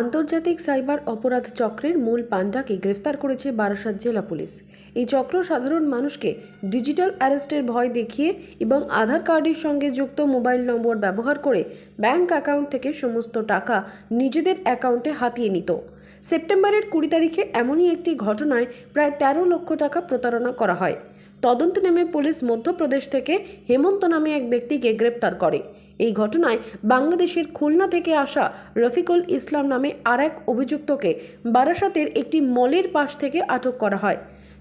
আন্তর্জাতিক সাইবার অপরাধ চক্রের মূল পাণ্ডাকে গ্রেফতার করেছে বারাসাত জেলা পুলিশ। এই চক্র সাধারণ মানুষকে ডিজিটাল অ্যারেস্টের ভয় দেখিয়ে এবং আধার কার্ডের সঙ্গে যুক্ত মোবাইল নম্বর ব্যবহার করে ব্যাংক অ্যাকাউন্ট থেকে সমস্ত টাকা নিজেদের অ্যাকাউন্টে হাতিয়ে নিত। সেপ্টেম্বরের কুড়ি তারিখে এমনই একটি ঘটনায় প্রায় তেরো লক্ষ টাকা প্রতারণা করা হয়। তদন্তে নেমে পুলিশ মধ্যপ্রদেশ থেকে হেমন্ত নামে এক ব্যক্তিকে গ্রেপ্তার করে। এই ঘটনায় বাংলাদেশের খুলনা থেকে আসা রফিকুল ইসলাম নামে আর এক অভিযুক্তকে বারাসাতের একটি মলের পাশ থেকে আটক করা হয়।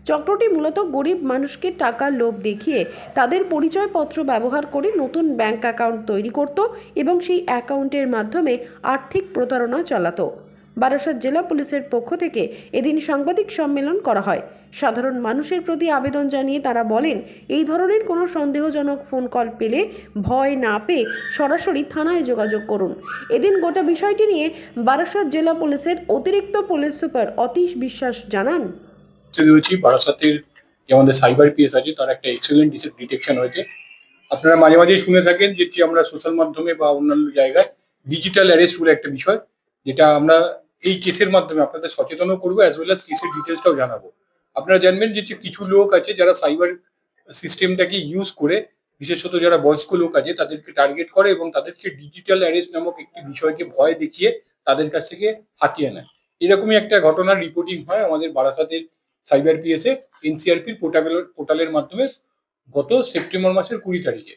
চক্রটি মূলত গরিব মানুষকে টাকা লোভ দেখিয়ে তাদের পরিচয়পত্র ব্যবহার করে নতুন ব্যাংক অ্যাকাউন্ট তৈরি করত এবং সেই অ্যাকাউন্টের মাধ্যমে আর্থিক প্রতারণা চালাতো। বারাসাত জেলা পুলিশের পক্ষ থেকে এদিন সাংবাদিক সম্মেলন করা হয়। সাধারণ মানুষের প্রতি আবেদন জানিয়ে তারা বলেন, এই ধরনের কোনো সন্দেহজনক ফোন কল পেলে ভয় না পেয়ে সরাসরি থানায় যোগাযোগ করুন। এদিন গোটা বিষয়টি নিয়ে বারাসাত জেলা পুলিশের অতিরিক্ত পুলিশ সুপার অতীশ বিশ্বাস জানান। আমাদের সাইবার পিএস আছে, তার একটা এক্সেলেন্ট ডিটেকশন হয়েছে। আপনারা মাঝে মাঝেই শুনে থাকেন যে যে আমরা সোশ্যাল মাধ্যমে বা অন্যান্য জায়গায় ডিজিটাল অ্যারেস্ট বলে একটা বিষয়। যেটা আমরা এই কেসের মাধ্যমে আপনাদের সচেতনও করব অ্যাজ ওয়েল অ্যাজ কেসের ডিটেলসটাও জানাব। আপনারা জানবেন যে কিছু লোক আছে যারা সাইবার সিস্টেমটাকে ইউজ করে, বিশেষত যারা বয়স্ক লোক আছে, তাদেরকে টার্গেট করে এবং তাদেরকে ডিজিটাল অ্যারেস্ট নামক একটি বিষয়কে ভয় দেখিয়ে তাদের কাছ থেকে হাতিয়ে নেয়। এরকমই একটা ঘটনার রিপোর্টিং হয় আমাদের বারাসাতের সাইবার পিএসে এনসিআরপির পোর্টাল পোর্টালের মাধ্যমে গত সেপ্টেম্বর মাসের কুড়ি তারিখে।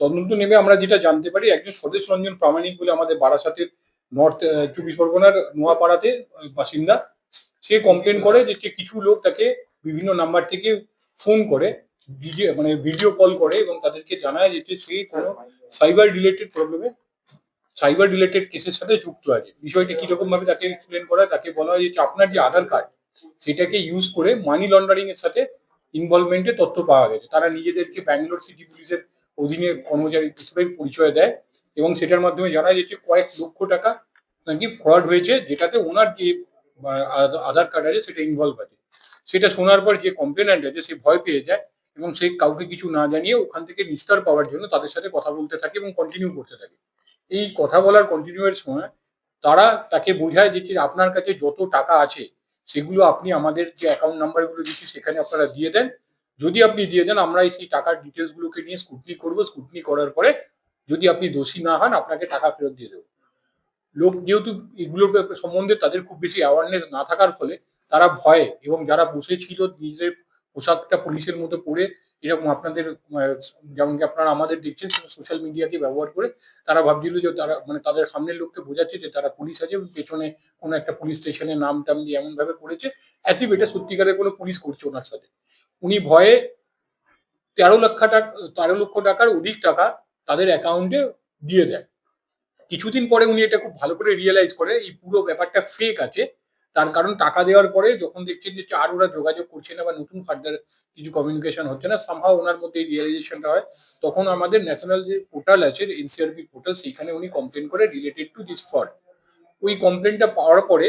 তদন্ত নেমে আমরা যেটা জানতে পারি, একজন স্বদেশ রঞ্জন প্রামাণিক বলে আমাদের বারাসাতের নর্থ চব্বিশ পরগনার নোয়াপাড়াতে বাসিন্দা সে কমপ্লেন করে যে কিছু লোক তাকে বিভিন্ন নাম্বার থেকে ফোন করে মানে ভিডিও কল করে এবং তাদেরকে জানায় যে সে কোনো সাইবার রিলেটেড প্রবলেমে সাইবার রিলেটেড কেসের সাথে যুক্ত আছে। বিষয়টা কীরকম ভাবে তাকে এক্সপ্লেন করা, তাকে বলা হয় যে আপনার যে আধার কার্ড সেটাকে ইউজ করে মানি লন্ডারিং এর সাথে ইনভলভমেন্টে তথ্য পাওয়া গেছে। তারা নিজেদেরকে ব্যাঙ্গালোর সিটি পুলিশের অধীনে কর্মচারী হিসেবে পরিচয় দেয়। এবং সেটার মাধ্যমে জানা যাচ্ছে কয়েক লক্ষ টাকা নাকি ফ্রড হয়েছে, যেটাতে ওনার যে আধার কার্ড আছে সেটা ইনভলভ আছে। সেটা শোনার পর যে কমপ্লেনেন্ট আছে সে ভয় পেয়ে যায় এবং সে কাউকে কিছু না জানিয়ে ওখান থেকে নিস্তার পাওয়ার জন্য তাদের সাথে কথা বলতে থাকে এবং কন্টিনিউ করতে থাকে। এই কথা বলার কন্টিনিউয়ের সময় তারা তাকে বোঝায় যে আপনার কাছে যত টাকা আছে, সেগুলো আপনি আমাদের যে অ্যাকাউন্ট নাম্বারগুলো দিচ্ছি সেখানে আপনারা দিয়ে দেন। যদি আপনি দিয়ে দেন, আমরা এই সেই টাকার ডিটেলস গুলোকে নিয়ে স্কুটনি করব। স্কুটনি করার পরে যদি আপনি দোষী না হন, আপনাকে টাকা ফেরত দিয়ে দেবো। লোক যেহেতু এগুলোর সম্বন্ধে তাদের খুব বেশি অ্যাওয়ারনেস না থাকার ফলে তারা ভয়ে এবং যারা বসেছিল নিজের পোশাকটা পুলিশের মতো পরে, এরকম আপনাদের যেমন আপনারা আমাদের দেখছেন সোশ্যাল মিডিয়াকে ব্যবহার করে, তারা ভাবছিল যে তারা মানে তাদের সামনের লোককে বোঝাচ্ছে যে তারা পুলিশ আছে এবং পেছনে কোনো একটা পুলিশ স্টেশনের নাম টাম দিয়ে এমনভাবে করেছে অ্যাচিভ এটা সত্যিকারের কোনো পুলিশ করছে ওনার সাথে। উনি ভয়ে তেরো লক্ষ টাকা, তেরো লক্ষ টাকার অধিক টাকা তাদের অ্যাকাউন্টে দিয়ে দেয়। কিছুদিন পরে উনি এটা খুব ভালো করে রিয়েলাইজ করে, এই পুরো ব্যাপারটা ফেক আছে। তার কারণ টাকা দেওয়ার পরে যখন দেখছেন যে আর ওরা যোগাযোগ করছে না বা নতুন ফার্দার কিছু কমিউনিকেশন হচ্ছে না সামহাও ওনার মধ্যে এই রিয়েলাইজেশনটা হয়। তখন আমাদের ন্যাশনাল যে পোর্টাল আছে এনসিআরপি পোর্টাল সেইখানে উনি কমপ্লেন করে রিলেটেড টু দিস ফ্রড ওই কমপ্লেনটা পাওয়ার পরে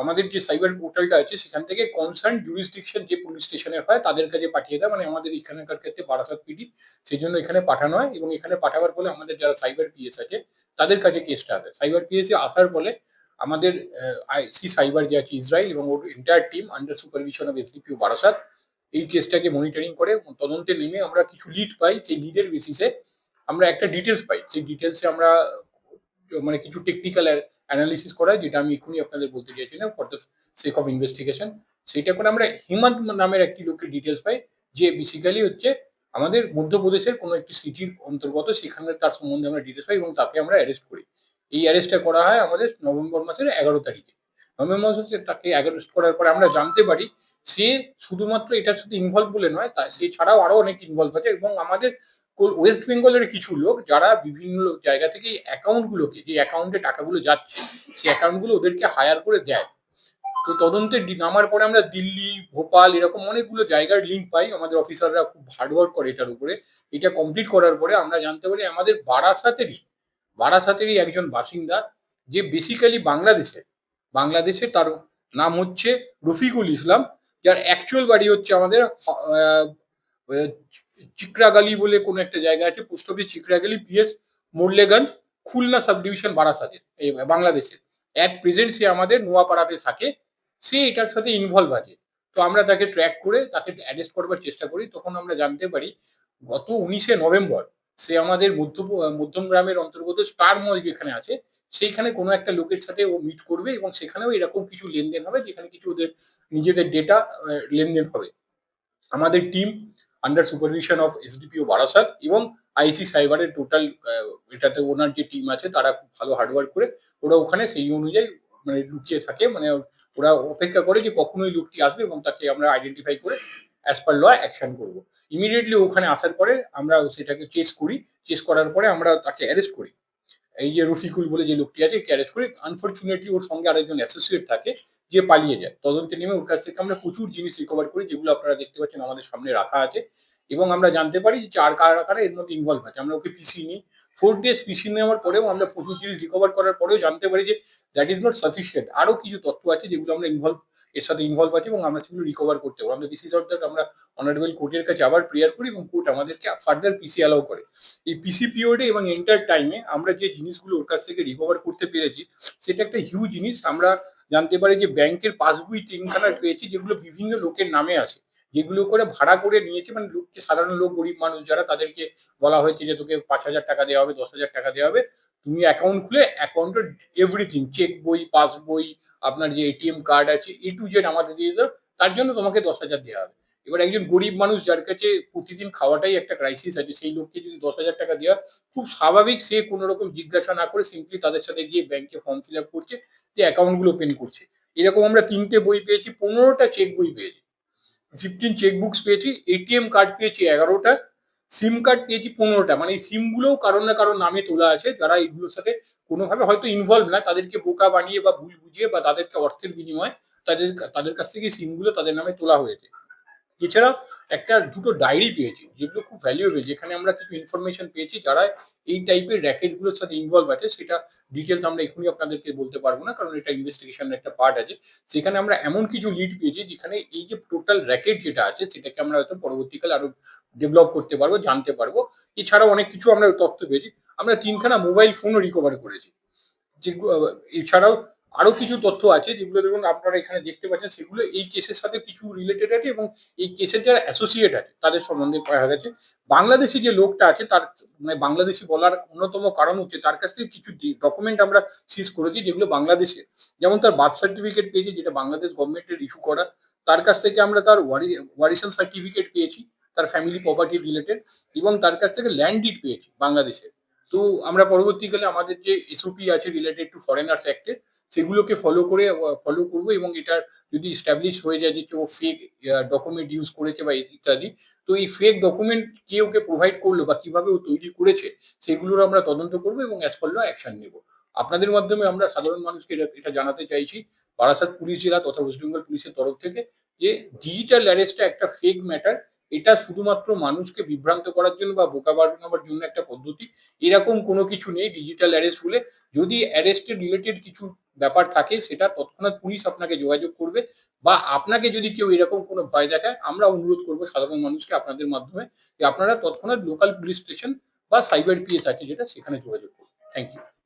আমাদের যে সাইবার পোর্টালটা আছে, সেখান থেকে কনসার্ন জুরিসডিকশন যে পুলিশ স্টেশনে হয়, তাদের কাছে পাঠিয়ে দেয়। মানে আমাদের এখানকার ক্ষেত্রে বারাসাত পিডি সেই জন্য এখানে পাঠানো হয় এবং এখানে পাঠাবার ফলে আমাদের যারা সাইবার পিএস আছে, তাদের কাছে কেসটা আসে। সাইবার পিএসে আসার ফলে আমাদের আইসি সাইবার যে আছে ইসরায়েল এবং ওর entire team under supervision of SDPO Barasat, এই কেসটাকে মনিটরিং করে তদন্তে নেমে আমরা কিছু লিড পাই। সেই লিডের বেসিসে আমরা একটা ডিটেলস পাই। সেই ডিটেলসে আমরা মানে কিছু টেকনিক্যাল অ্যানালিসিস করা যেটা আমি এখনই আপনাদের বলতে চাইছিলাম for the sake of investigation সেইটা করে আমরা হিমন্ত নামের একটি লোকের ডিটেলস পাই, যে বেসিক্যালি হচ্ছে আমাদের মধ্যপ্রদেশের কোনো একটি সিটির অন্তর্গত, সেখানে তার সম্বন্ধে আমরা ডিটেলস পাই এবং তাকে আমরা অ্যারেস্ট করি। এই অ্যারেস্টটা করা হয় আমাদের নভেম্বর মাসের এগারো তারিখে। নভেম্বর মাসে তাকে অ্যারেস্ট করার পরে আমরা জানতে পারি, সে শুধুমাত্র এটার সাথে ইনভলভ বলে নয়, তা সে ছাড়াও আরও অনেক ইনভলভ আছে এবং আমাদের ওয়েস্ট বেঙ্গলের কিছু লোক যারা বিভিন্ন জায়গা থেকে অ্যাকাউন্ট গুলোকে, যে অ্যাকাউন্টে টাকাগুলো যাচ্ছে, সেই অ্যাকাউন্টগুলো ওদেরকে হায়ার করে দেয়। তো তদন্তে নামার পরে আমরা দিল্লি, ভোপাল এরকম অনেকগুলো জায়গার লিঙ্ক পাই। আমাদের অফিসাররা খুব হার্ডওয়ার্ক করে এটার উপরে। এটা কমপ্লিট করার পরে আমরা জানতে পারি আমাদের বারাসাতেরই বারাসাতেরই একজন বাসিন্দা যে বেসিক্যালি বাংলাদেশের বাংলাদেশের তার নাম হচ্ছে রফিকুল ইসলাম। যার অ্যাকচুয়াল বাড়ি হচ্ছে আমাদের চিকরাগালি বলে কোনো একটা জায়গা আছে, post office Chikragali, PS Morrelganj Khulna sub division বারাসাতের, এই বাংলাদেশের। অ্যাট প্রেজেন্ট সে আমাদের নোয়াপাড়াতে থাকে, সে এটার সাথে ইনভলভ আছে। তো আমরা তাকে ট্র্যাক করে, তাকে অ্যারেস্ট করবার চেষ্টা করি, তখন আমরা জানতে পারি, গত উনিশে নভেম্বর সে আমাদের মধ্য, মধ্যম গ্রামের অন্তর্গত স্টার মল যেখানে আছে, সেইখানে কোনো একটা লোকের সাথে ও মিট করবে এবং সেখানেও এরকম কিছু লেনদেন হবে, যেখানে কিছু ওদের নিজেদের ডেটা লেনদেন হবে। আমাদের team under supervision of SDPO Barasat এবং আইসি সাইবারের টোটাল এটাতে ওনার যে টিম আছে, তারা খুব ভালো হার্ডওয়ার্ক করে, ওরা ওখানে সেই অনুযায়ী মানে লুকিয়ে থাকে মানে ওরা অপেক্ষা করে যে কখনোই লোকটি আসবে এবং তাকে আমরা আইডেন্টিফাই করে অ্যাজ পার ল অ্যাকশন করব। ইমিডিয়েটলি ওখানে আসার পরে আমরা সেটাকে চেস করি চেস করার পরে আমরা তাকে অ্যারেস্ট করি। এই যে রফিকুল বলে যে লোকটি আছে অ্যারেস্ট করে আনফর্চুনেটলি ওর সঙ্গে আরেকজন অ্যাসোসিয়েট থাকে যে পালিয়ে যায়। তদন্তে নেমে ওর কাছ থেকে আমরা প্রচুর জিনিস রিকভার করি, যেগুলো আপনারা দেখতে পাচ্ছেন আমাদের সামনে রাখা আছে। এবং আমরা জানতে পারি যে চার কারা কারা এর মধ্যে ইনভলভ আছে। আমরা ওকে পিসি নিই। ফোর ডেজ পিসি নেওয়ার পরেও আমরা প্রচুর জিনিস রিকভার করার পরেও জানতে পারি যে দ্যাট ইজ নট সাফিসিয়েন্ট আরও কিছু তথ্য আছে যেগুলো আমরা ইনভলভ এর সাথে ইনভলভ আছে এবং আমরা সেগুলো রিকভার করতে পারব। আমরা বিসিস অর্থাৎ আমরা অনারেবল কোর্টের কাছে আবার প্রেয়ার করি এবং কোর্ট আমাদেরকে ফার্দার পিসি অ্যালাউ করে। এই পিসি পিরিয়ডে এবং এন্টার টাইমে আমরা যে জিনিসগুলো ওর কাছ থেকে রিকভার করতে পেরেছি, সেটা একটা হিউজ জিনিস। আমরা জানতে পারি যে ব্যাংকের পাসবই তিনখানা পেয়েছি যেগুলো বিভিন্ন লোকের নামে আছে। যেগুলো করে ভাড়া করে নিয়েছে মানে লোককে সাধারণ লোক, গরিব মানুষ যারা, তাদেরকে বলা হয়েছে যে তোকে পাঁচ হাজার টাকা দেওয়া হবে, দশ হাজার টাকা দেওয়া হবে। তুমি অ্যাকাউন্ট খুলে অ্যাকাউন্টের এভরিথিং চেক বই, পাস বই, আপনার যে এটিএম কার্ড আছে এ টু জেড আমাদের দিয়ে দাও, তার জন্য তোমাকে দশ হাজার দেওয়া হবে। এবার একজন গরিব মানুষ যার কাছে প্রতিদিন খাওয়াটাই একটা ক্রাইসিস আছে, সেই লোককে যদি দশ হাজার টাকা দেওয়া খুব স্বাভাবিক সে কোনো রকম জিজ্ঞাসা না করে সিম্পলি তাদের সাথে গিয়ে ব্যাংকে ফর্ম ফিল আপ করছে, যে অ্যাকাউন্টগুলো ওপেন করছে। এরকম আমরা তিনটে বই পেয়েছি, পনেরোটা চেক বই পেয়েছি। ফিফটিন চেক বুকস পেয়েছি এটিএম কার্ড পেয়েছি এগারোটা সিম কার্ড পেয়েছি পনেরোটা মানে এই সিমগুলোও কারণ না কারোর নামে তোলা আছে, যারা এইগুলোর সাথে কোনোভাবে হয়তো ইনভলভ না, তাদেরকে বোকা বানিয়ে বা ভুল বুঝিয়ে বা তাদেরকে অর্থের বিনিময়ে তাদের তাদের কাছ থেকে সিমগুলো তাদের নামে তোলা হয়েছে। এছাড়াও একটা দুটো ডায়েরি পেয়েছি, যেগুলো খুব ভ্যালুয়েবল যেখানে আমরা কিছু ইনফরমেশন পেয়েছি যারা এই টাইপের র্যাকেটগুলোর সাথে ইনভলভ আছে, সেটা ডিটেলস আমরা এখনই আপনাদেরকে বলতে পারব না, কারণ এটা ইনভেস্টিগেশনের একটা পার্ট আছে। সেখানে আমরা এমন কিছু লিড পেয়েছি, যেখানে এই যে টোটাল র্যাকেট যেটা আছে, সেটাকে আমরা হয়তো পরবর্তীকালে আরও ডেভেলপ করতে পারব, জানতে পারব। এছাড়াও অনেক কিছু আমরা তথ্য পেয়েছি। আমরা তিনখানা মোবাইল ফোনও রিকভার করেছি। যেগুলো এছাড়াও আরও কিছু তথ্য আছে যেগুলো দেখুন আপনারা এখানে দেখতে পাচ্ছেন, সেগুলো এই কেসের সাথে কিছু রিলেটেড আছে এবং এই কেসের যারা অ্যাসোসিয়েট আছে, তাদের সম্বন্ধে পড়া গেছে। বাংলাদেশি যে লোকটা আছে, তার মানে বাংলাদেশি বলার অন্যতম কারণ হচ্ছে তার কাছ থেকে কিছু ডকুমেন্ট আমরা সিজ করেছি যেগুলো বাংলাদেশে। যেমন তার বার্থ সার্টিফিকেট পেয়েছি, যেটা বাংলাদেশ গভর্নমেন্টের ইস্যু করা। তার কাছ থেকে আমরা তার ওয়ারিশন সার্টিফিকেট পেয়েছি, তার ফ্যামিলি প্রপার্টি রিলেটেড এবং তার কাছ থেকে ল্যান্ড ডিড পেয়েছি বাংলাদেশের। তো আমরা পরবর্তীকালে আমাদের যে এসওপি আছে রিলেটেড টু ফরেনার্স অ্যাক্টের সেগুলোকে ফলো করে ফলো করব এবং এটার যদি স্ট্যাবলিশ হয়ে যায় যে কেউ ফেক ডকুমেন্ট ইউজ করেছে বা ইত্যাদি, তো এই ফেক ডকুমেন্ট কে ওকে প্রোভাইড করল বা কীভাবে ও তৈরি করেছে, সেগুলোর আমরা তদন্ত করব এবং অ্যাজ পার ল অ্যাকশন নেব। আপনাদের মাধ্যমে আমরা সাধারণ মানুষকে এটা- এটা জানাতে চাইছি, বারাসাত পুলিশ জেলা তথা ওয়েস্ট বেঙ্গল পুলিশের তরফ থেকে, যে ডিজিটাল অ্যারেস্টটা একটা ফেক ম্যাটার এটা শুধুমাত্র মানুষকে বিভ্রান্ত করার জন্য বা বোকা বানানোর জন্য একটা পদ্ধতি। এরকম কোনো কিছু নেই ডিজিটাল অ্যারেস্ট হলে। যদি অ্যারেস্টের রিলেটেড কিছু ব্যাপার থাকে, সেটা তৎক্ষণাৎ পুলিশ আপনাকে যোগাযোগ করবে বা আপনাকে যদি কেউ এরকম কোনো ভয় দেখায়, আমরা অনুরোধ করব সাধারণ মানুষকে আপনাদের মাধ্যমে যে আপনারা তৎক্ষণাৎ লোকাল পুলিশ স্টেশন বা সাইবার পিএস আছে যেটা সেখানে যোগাযোগ করুন। Thank you